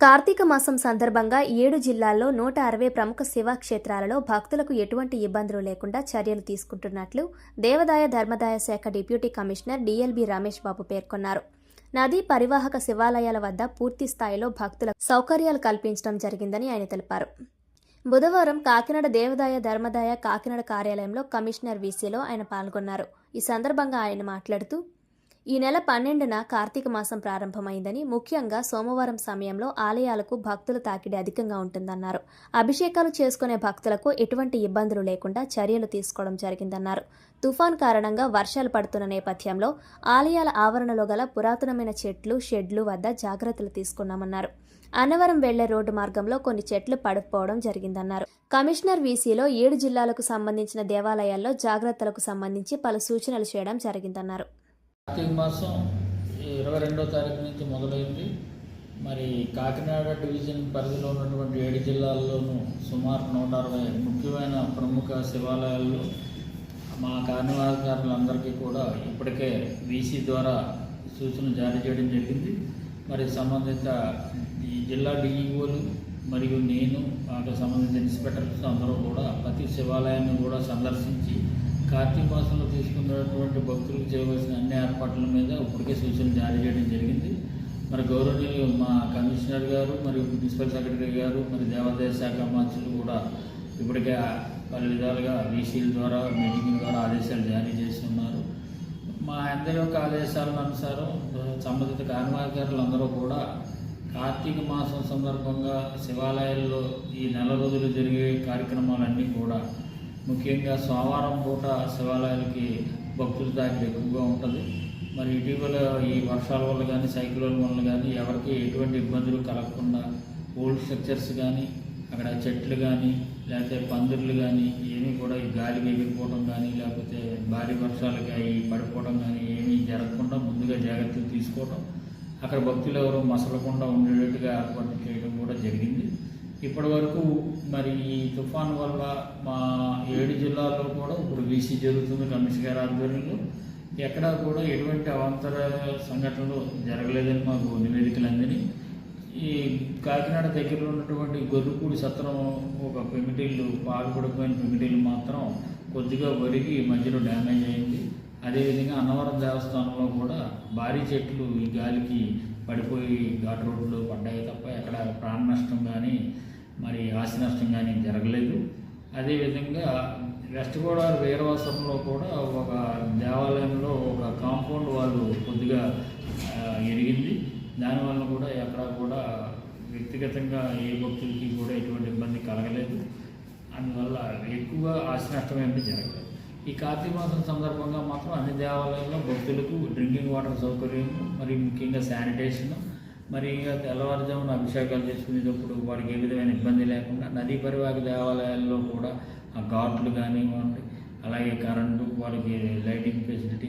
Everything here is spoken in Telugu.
కార్తీక మాసం సందర్భంగా ఏడు జిల్లాల్లో నూట అరవై ప్రముఖ శివక్షేత్రాలలో భక్తులకు ఎటువంటి ఇబ్బందులు లేకుండా చర్యలు తీసుకుంటున్నట్లు దేవాదాయ ధర్మదాయ శాఖ deputy commissioner DLB Ramesh Babu పేర్కొన్నారు. నదీ పరివాహక శివాలయాల వద్ద పూర్తి స్థాయిలో భక్తులకు సౌకర్యాలు కల్పించడం జరిగిందని ఆయన తెలిపారు. బుధవారం కాకినాడ దేవదాయ ధర్మదాయ కాకినాడ కార్యాలయంలో కమిషనర్ వీసీలో ఆయన పాల్గొన్నారు. ఈ సందర్భంగా ఆయన మాట్లాడుతూ ఈ నెల పన్నెండున కార్తీక మాసం ప్రారంభమైందని ముఖ్యంగా సోమవారం సమయంలో ఆలయాలకు భక్తుల తాకిడి అధికంగా ఉంటుందన్నారు. అభిషేకాలు చేసుకునే భక్తులకు ఎటువంటి ఇబ్బందులు లేకుండా చర్యలు తీసుకోవడం జరిగిందన్నారు. తుఫాన్ కారణంగా వర్షాలు పడుతున్న నేపథ్యంలో ఆలయాల ఆవరణలో గల పురాతనమైన చెట్లు షెడ్లు వద్ద జాగ్రత్తలు తీసుకున్నామన్నారు. అన్నవరం వెళ్ళే రోడ్డు మార్గంలో కొన్ని చెట్లు పడిపోవడం జరిగిందన్నారు. కమిషనర్ వీసీలో ఏడు జిల్లాలకు సంబంధించిన దేవాలయాల్లో జాగ్రత్తలకు సంబంధించి పలు సూచనలు చేయడం జరిగిందన్నారు. కార్తీక మాసం ఇరవై రెండో తారీఖు నుంచి మొదలైంది. మరి కాకినాడ డివిజన్ పరిధిలో ఉన్నటువంటి ఏడు జిల్లాల్లోనూ సుమారు నూట అరవై ముఖ్యమైన ప్రముఖ శివాలయాల్లో మా కార్యనిర్వాహకారులందరికీ కూడా ఇప్పటికే వీసీ ద్వారా సూచనలు జారీ చేయడం జరిగింది. మరి సంబంధిత ఈ జిల్లా డిఈఓలు మరియు నేను వాటికి సంబంధించిన ఇన్స్పెక్టర్స్ అందరూ కూడా ప్రతి శివాలయాన్ని కూడా సందర్శించి కార్తీక మాసంలో తీసుకున్నటువంటి భక్తులకు చేయవలసిన అన్ని ఏర్పాట్ల మీద ఇప్పటికే సూచనలు జారీ చేయడం జరిగింది. మరి గౌరవనీయులు మా కమిషనర్ గారు మరియు మున్సిపల్ సెక్రటరీ గారు మరి దేవాదాయ శాఖ మంత్రులు కూడా ఇప్పటికే పలు విధాలుగా వీసీల ద్వారా మీటింగ్ ద్వారా ఆదేశాలు జారీ చేసి ఉన్నారు. మా అందరి యొక్క ఆదేశాల అనుసారం సంబంధిత కార్యనిర్వాహకులు అందరూ కూడా కార్తీక మాసం సందర్భంగా శివాలయాల్లో ఈ నెల రోజులు జరిగే కార్యక్రమాలన్నీ కూడా ముఖ్యంగా సోమవారం పూట శివాలయాలకి భక్తుల దాకా ఎక్కువగా ఉంటుంది. మరి ఇటీవల ఈ వర్షాల వల్ల కానీ సైక్లోన్ వల్ల కానీ ఎవరికి ఎటువంటి ఇబ్బందులు కలగకుండా ఓల్డ్ స్ట్రక్చర్స్ కానీ అక్కడ చెట్లు కానీ లేకపోతే పందిర్లు కానీ ఏమీ కూడా ఈ గాలికి ఎగిరిపోవడం కానీ లేకపోతే భారీ వర్షాలకి అవి పడిపోవడం కానీ ఏమీ జరగకుండా ముందుగా జాగ్రత్తలు తీసుకోవడం అక్కడ భక్తులు ఎవరు మసలకుండా ఉండేటట్టుగా ఏర్పాటు చేయడం కూడా జరిగింది. ఇప్పటి వరకు మరి ఈ తుఫాన్ వల్ల మా ఏడు జిల్లాల్లో కూడా ఇప్పుడు వీసీ జరుగుతుంది కమిషన్ గారి ఆధ్వర్యంలో. ఎక్కడా కూడా ఎటువంటి అవాంతర సంఘటనలు జరగలేదని మాకు నివేదికలు అందని ఈ కాకినాడ దగ్గరలో ఉన్నటువంటి గొర్రుపూడి సత్రం ఒక పెమిటిల్లు పాల్పడిపోయిన పెమిటిల్లు మాత్రం కొద్దిగా ఒరిగి మధ్యలో డ్యామేజ్ అయింది. అదేవిధంగా అన్నవరం దేవస్థానంలో కూడా భారీ చెట్లు ఈ గాలికి పడిపోయి ఘాట్ రోడ్లో పడ్డాయి తప్ప ఎక్కడ ప్రాణ నష్టం కానీ మరి ఆస్తి నష్టం కానీ జరగలేదు. అదేవిధంగా వెస్ట్ గోదావరి వీరవాసంలో కూడా ఒక దేవాలయంలో ఒక కాంపౌండ్ వాళ్ళు కొద్దిగా ఎరిగింది. దానివల్ల కూడా ఎక్కడ కూడా వ్యక్తిగతంగా ఏ భక్తులకి కూడా ఎటువంటి ఇబ్బంది కలగలేదు. అందువల్ల ఎక్కువ ఆస్తి నష్టం ఏమీ జరగలేదు. ఈ కార్తీక మాసం సందర్భంగా మాత్రం అన్ని దేవాలయాల్లో భక్తులకు డ్రింకింగ్ వాటర్ సౌకర్యం మరియు ముఖ్యంగా శానిటేషన్ మరి ఇక తెల్లవారుజామున అభిషేకాలు చేసుకునేటప్పుడు వాడికి ఏ విధమైన ఇబ్బంది లేకుండా నదీ పరివాహక దేవాలయాల్లో కూడా ఆ ఘాట్లు కానివ్వండి అలాగే కరెంటు వాళ్ళకి లైటింగ్ ఫెసిలిటీ